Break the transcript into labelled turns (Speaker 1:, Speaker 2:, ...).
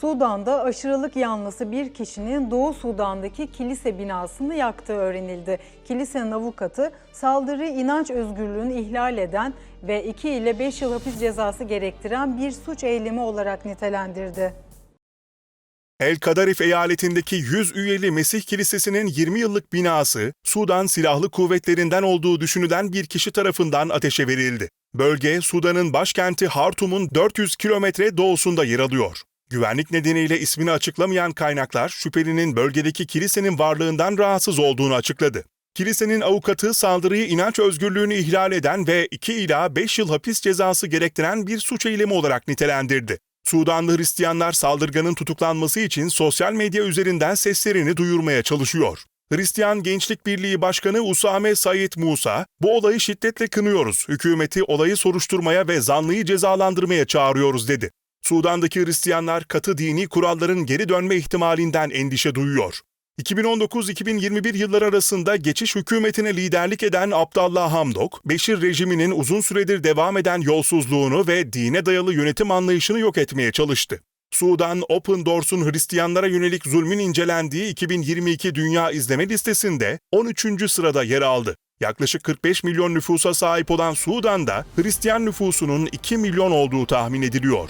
Speaker 1: Sudan'da aşırılık yanlısı bir kişinin Doğu Sudan'daki kilise binasını yaktığı öğrenildi. Kilisenin avukatı saldırı inanç özgürlüğünü ihlal eden ve 2 ile 5 yıl hapis cezası gerektiren bir suç eylemi olarak nitelendirdi.
Speaker 2: El Kadarif eyaletindeki 100 üyeli Mesih Kilisesi'nin 20 yıllık binası, Sudan Silahlı Kuvvetlerinden olduğu düşünülen bir kişi tarafından ateşe verildi. Bölge, Sudan'ın başkenti Hartum'un 400 kilometre doğusunda yer alıyor. Güvenlik nedeniyle ismini açıklamayan kaynaklar, şüphelinin bölgedeki kilisenin varlığından rahatsız olduğunu açıkladı. Kilisenin avukatı saldırıyı inanç özgürlüğünü ihlal eden ve 2 ila 5 yıl hapis cezası gerektiren bir suç eylemi olarak nitelendirdi. Sudanlı Hristiyanlar saldırganın tutuklanması için sosyal medya üzerinden seslerini duyurmaya çalışıyor. Hristiyan Gençlik Birliği Başkanı Usame Said Musa, bu olayı şiddetle kınıyoruz, hükümeti olayı soruşturmaya ve zanlıyı cezalandırmaya çağırıyoruz dedi. Sudan'daki Hristiyanlar katı dini kuralların geri dönme ihtimalinden endişe duyuyor. 2019-2021 yılları arasında geçiş hükümetine liderlik eden Abdallah Hamdok, Beşir rejiminin uzun süredir devam eden yolsuzluğunu ve dine dayalı yönetim anlayışını yok etmeye çalıştı. Sudan Open Doors'un Hristiyanlara yönelik zulmün incelendiği 2022 Dünya İzleme Listesi'nde 13. sırada yer aldı. Yaklaşık 45 milyon nüfusa sahip olan Sudan'da Hristiyan nüfusunun 2 milyon olduğu tahmin ediliyor.